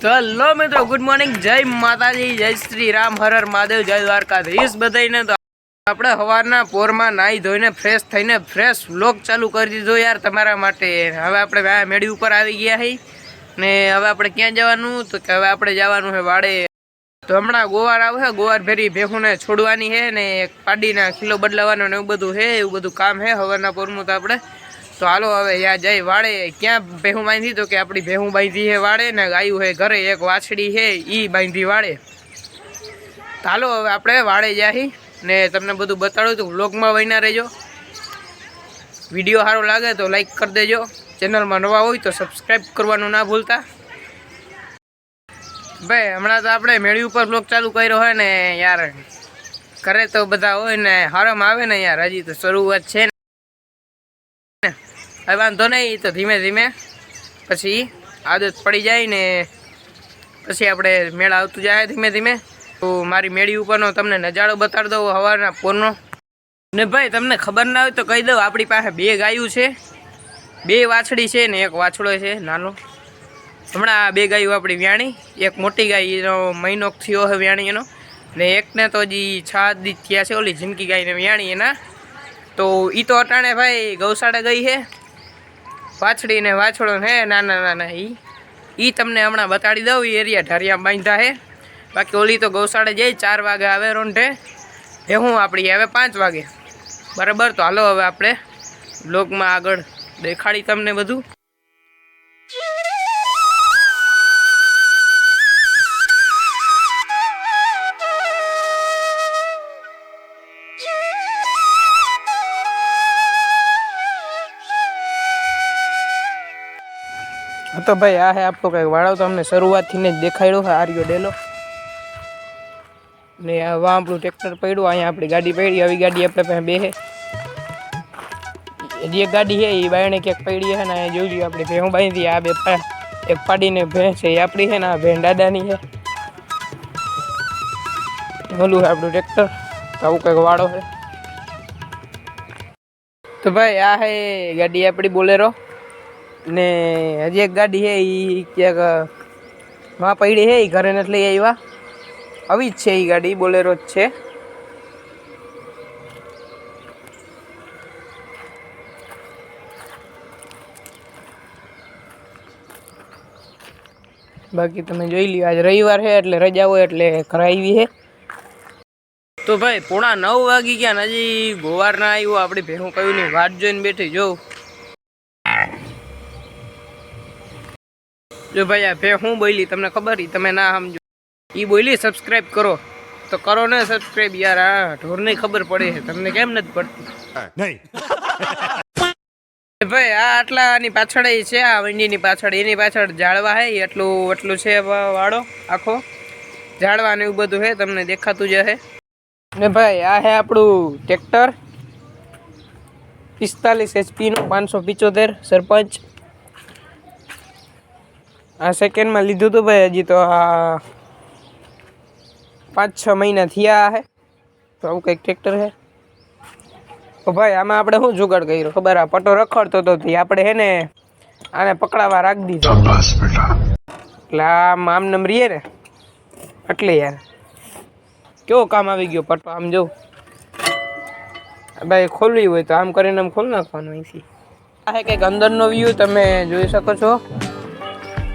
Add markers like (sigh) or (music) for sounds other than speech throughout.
Hello મિત્રો good morning જય માતાજી, જય શ્રી રામ, હર હર મહાદેવ, જય દ્વારકાધીશ બધાને તો આપણે સવારના પોરમાં નાહી ધોઈને ફ્રેશ થઈને ફ્રેશ વ્લોગ ચાલુ કરી દીધો યાર તમારા માટે. હવે આપણે મેળી ઉપર આવી ગયા હઈ ને હવે આપણે ક્યાં જવાનું? તો કે હવે આપણે જવાનું છે વાડે. તો હમણાં ગોવાર આવશે ગોવાર ફેરી ભેહુને છોડવાની છે ને પાડીના કિલો બદલાવાનો ને એવું બધું છે એવું બધું કામ છે હવારના પોરમાં તો આપણે. તો હાલો હવે યા જઈ વાડે ક્યાં ભેહું બાંધી તો કે આપણી ભેહું બાંધી હે વાડે ને ગાયું હે ઘરે, એક વાછડી છે ઈ બાંધી વાડે તો હાલો હવે આપણે વાડે જાહી ને તમને બધું બતાડું તો. વ્લોગમાં વહીના રહેજો. વીડિયો સારો લાગે તો લાઈક કરી દેજો. ચેનલમાં નવા હોય તો સબસ્ક્રાઈબ કરવાનું ના ભૂલતા. ભાઈ, હમણાં તો આપણે મેળી ઉપર બ્લોગ ચાલુ કર્યો હોય ને યાર. કરે તો બધા હોય ને, હરમ આવે ને યાર. હજી તો શરૂઆત છે હવે વાંધો નહીં, તો ધીમે ધીમે પછી આદત પડી જાય ને પછી આપણે મેળ આવતું જાય ધીમે ધીમે. તો મારી મેળી ઉપરનો તમને નજારો બતાડી દઉં હવાના પોરનો. ને ભાઈ, તમને ખબર ના હોય તો કહી દઉં, આપણી પાસે બે ગાયું છે. બે વાછડી છે ને એક વાછડો છે, નાનો. હમણાં બે ગાયું આપણી વ્યાણી, એક મોટી ગાય, એનો મહિનો થયો છે વ્યાણી એનો. ને એકને તો હજી છ દી થયા છે, ઓલી જિંદગી ગાયને વ્યાણી એના. તો એ તો અટાણે ભાઈ ગૌશાળા ગઈ છે. વાછડી ને વાછડો હે, નાના નાના એ એ તમને હમણાં બતાડી દઉં એ એરિયા ઢારિયા બાંધા હે. બાકી ઓલી તો ગૌશાળે જઈ, ચાર વાગે આવે રોંઢે. એ હું આપણી આવે પાંચ વાગે. બરાબર, તો હાલો હવે આપણે બ્લોગમાં આગળ દેખાડી તમને બધું. તો ભાઈ, આ હે આપણો કંઈક વાળો તો અમને શરૂઆતથી ને જ દેખાડ્યો છે આર્યો ડેલો. ને હવે આપણું ટ્રેક્ટર પડ્યું, અહીંયા આપણી ગાડી પડી, આવી ગાડી આપણે પાસે બે હે જે ગાડી છે એ બાયણે ક્યાંક પડી છે ને અહીંયા જોઈ આપણે ભેહું બાંધી, આ બે એક પાડીને ભેંસ છે, એ આપણી છે ને, આ ભેણ દાદાની છે ભલું છે આપણું ટ્રેક્ટર આવું કંઈક વાળો છે તો ભાઈ, આ હે ગાડી આપણી બોલેરો. ને હજી એક ગાડી છે એ ક્યાંક, માં પડી છે એ ઘરે નથી લઈ આવ્યા. આવી જ છે એ ગાડી, બોલેરો જ છે. બાકી તમે જોઈ લ્યો, આજ રવિવાર છે એટલે રજા હોય એટલે કરાવી છે. તો ભાઈ, પોણા નવ વાગી ગયા હજી ગોવાર ના આવ્યો આપણે ભેહું કહ્યું નહીં, વાટ જોઈને બેઠી જોઉં જો ભાઈ આ ભે હું બોલી તમને ખબર ઈ? તમે ના સમજો. એ બોલી સબસ્ક્રાઇબ કરો. તો કરો ને સબસ્ક્રાઇબ યાર આ ઢોરની ખબર પડે છે. તમને કેમ નથી પડતી? નહીં. (laughs) ભાઈ આ આટલાની પાછળ એ છે આ વંડીની પાછળ. એની પાછળ ઝાડવા હે એટલું એટલું છે વાળો આખો. ઝાડવા ને એવું બધું છે તમને દેખાતું જ હે ને ભાઈ આ હે આપણું ટ્રેક્ટર. પિસ્તાલીસ એચપીનું પાંચસો પિચોતેર સરપંચ. આ સેકન્ડમાં લીધું હતું ભાઈ હજી તો આ પાંચ છ મહિના થયા હે. તો આવું કંઈક ટ્રેક્ટર છે તો ભાઈ આમાં આપણે શું જુગાડ કર્યો? ખબર આ પટો રખડતો તો આપણે હે ને આને પકડાવા રાખી દીધો. એટલે આમ આમ નમ રહીએ ને એટલે યાર. કેવો કામ આવી ગયો પટો આમ જો. ભાઈ ખોલવી હોય તો આમ કરીને આમ ખોલી નાખવાનું અહીંથી. આ કંઈક અંદરનો વ્યૂ તમે જોઈ શકો છો.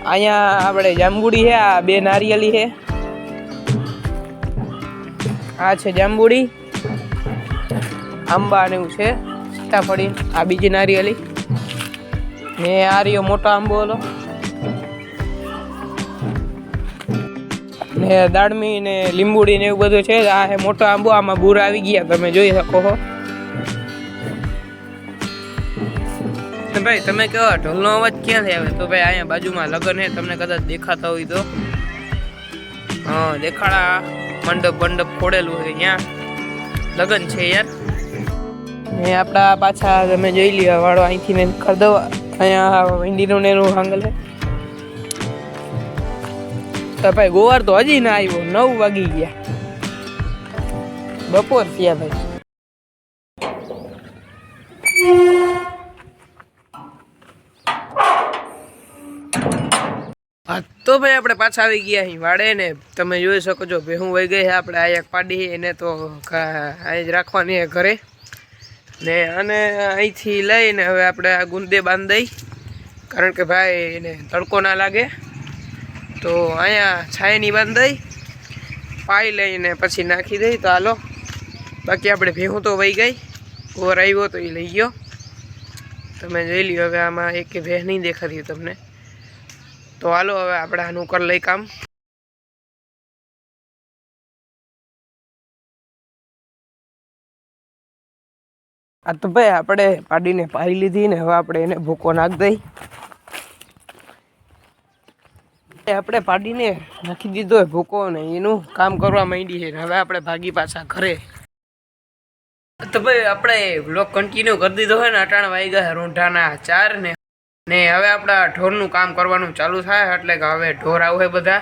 અહીંયા આપણે જાંબુડી છે, આ બે નારિયેલી છે. આ છે જાંબુડી, આંબા ને એવું છે, સીતાફળી, આ બીજી નારિયેલી. ને આ રહ્યો મોટો આંબો હલો ને દાડમી ને લીંબુડી ને એવું બધું છે, આ મોટો આંબો, આમાં બુર આવી ગયા, તમે જોઈ શકો છો ભાઈ, તમે કેવા ઢોલનો અવાજ ક્યાંથી આવે તો ભાઈ, અહીંયા બાજુમાં લગન છે, તમને કદાચ દેખાતા હોય તો. હા, દેખાડા. મંડપ મંડપ ખોડેલું છે ત્યાં લગ્ન છે યાર. ને આપણા પાછા તમે જોઈ લીધા વાળો અહીંથી ને ખરીદો અહીંયા ઇન્ડીનું ને એનું હાંગલ. તો ભાઈ, ગોવાર તો હજી ના આવ્યો, નવ વાગી ગયા. બપોર થયા ભાઈ. હા, તો ભાઈ આપણે પાછા આવી ગયા અહીં વાડે ને તમે જોઈ શકો છો ભેહું વહી ગઈ છે, આપણે આ એક પાડી એને તો અહીં જ રાખવાની છે ઘરે. ને અને અહીંથી લઈને હવે આપણે આ ગુંદે બાંધી કારણ કે ભાઈ એને તડકો ના લાગે. તો અહીંયા છાયની બાંધી પાઈ લઈને પછી નાખી દઈ, તો હાલો. બાકી આપણે ભેહું તો વહી ગઈ ઓર આવ્યો તો એ લઈ ગયો. તમે જોઈ લ્યો હવે આમાં એક ભેહ નહીં દેખાતી તમને. તો હાલો હવે આપણે આનું કર લઈ કામ. આ તો ભાઈ આપણે પાડીને પાડી લીધી ને હવે આપણે એને ભૂકો નાખ દઈ. આપણે પાડીને નાખી દીધો ભૂકો ને એનું કામ કરવા માંડી છે હવે આપણે ભાગી પાછા ઘરે. તો ભાઈ આપણે બ્લોક કન્ટિન્યુ કરી દીધો હોય ને અટાણ વાઈ ગયા રૂંઢાના ચાર ને. ને હવે આપણા ઢોરનું કામ કરવાનું ચાલુ થાય, એટલે કે હવે ઢોર આવે બધા.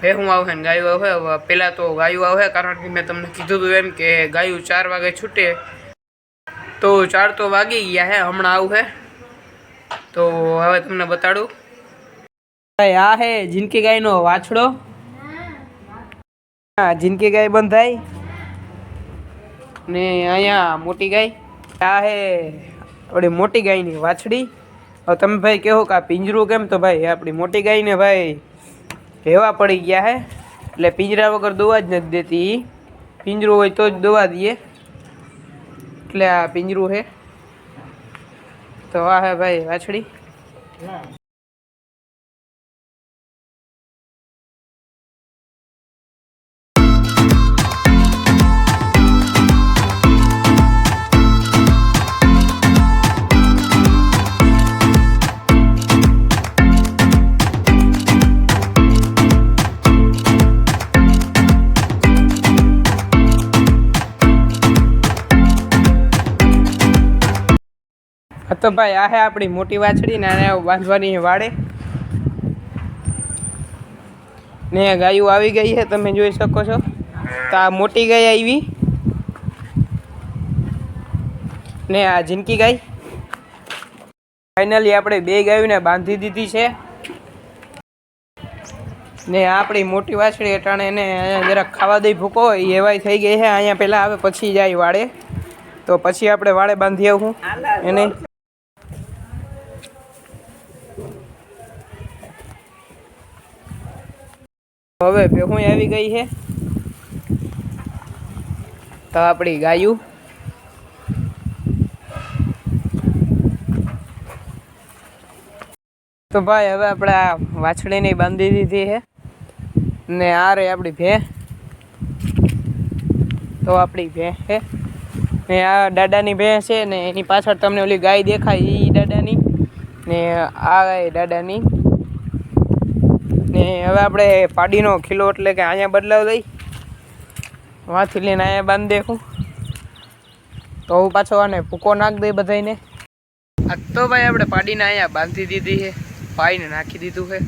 ભેહું આવે ને ગાયું આવે પહેલાં તો ગાયું આવે કારણ કે મેં તમને કીધું હતું એમ કે ગાયું ચાર વાગે છૂટે. તો ચાર તો વાગી ગયા હે, હમણાં આવું હે તો હવે તમને બતાડું. આ હે જિંદકી ગાયનો વાછડો. હા જિંદકી ગાય બંધાય ને અહીંયા મોટી ગાય. આ હે આપણી મોટી ગાયની વાછડી. હવે તમે ભાઈ કહો કે આ પિંજરું કેમ? તો ભાઈ, આપણી મોટી ગાયને ભાઈ ભેવા પડી ગયા હે. એટલે પિંજરા વગર દોવા જ નથી દેતી. પિંજરું હોય તો જ દોવા દઈએ. એટલે આ પિંજરું છે તો આ હે ભાઈ વાછડી. તો ભાઈ, આ હે આપણી મોટી વાછડી ને આને બાંધવાની વાડે. ને ગાયું આવી ગઈ છે તમે જોઈ શકો છો. તો આ મોટી ગાય આવી. ને આ જિંદકી ગાય. ફાઇનલી આપણે બે ગાયોને બાંધી દીધી છે. ને આપણી મોટી વાછડી અટાણે એને જરાક ખાવા દઈ ભૂકો એ એવાય થઈ ગઈ છે અહીંયા પહેલાં આવે, પછી જાય વાડે. તો પછી આપણે વાડે બાંધી આવું. એને હવે ભેહું આવી ગઈ છે. તો આપણી ગાયું. તો ભાઈ હવે આપણે આ વાછડીને બાંધી દીધી છે. ને આ રે આપણી ભે. તો આપણી ભે છે. ને આ દાદાની ભે છે ને એની પાછળ તમને ઓલી ગાય દેખાય એ દાદાની. ને આ ગાય દાદાની. હવે આપણે પાડીનો ખીલો એટલે કે અહીંયા બદલાવ દઈ. વાંથી લઈને અહીંયા બાંધી દેખું. તો હું પાછો આને ભૂકો નાખ દઈ બધાને આ તો ભાઈ આપણે પાડીને અહીંયા બાંધી દીધી છે. પાઈને નાખી દીધું છે.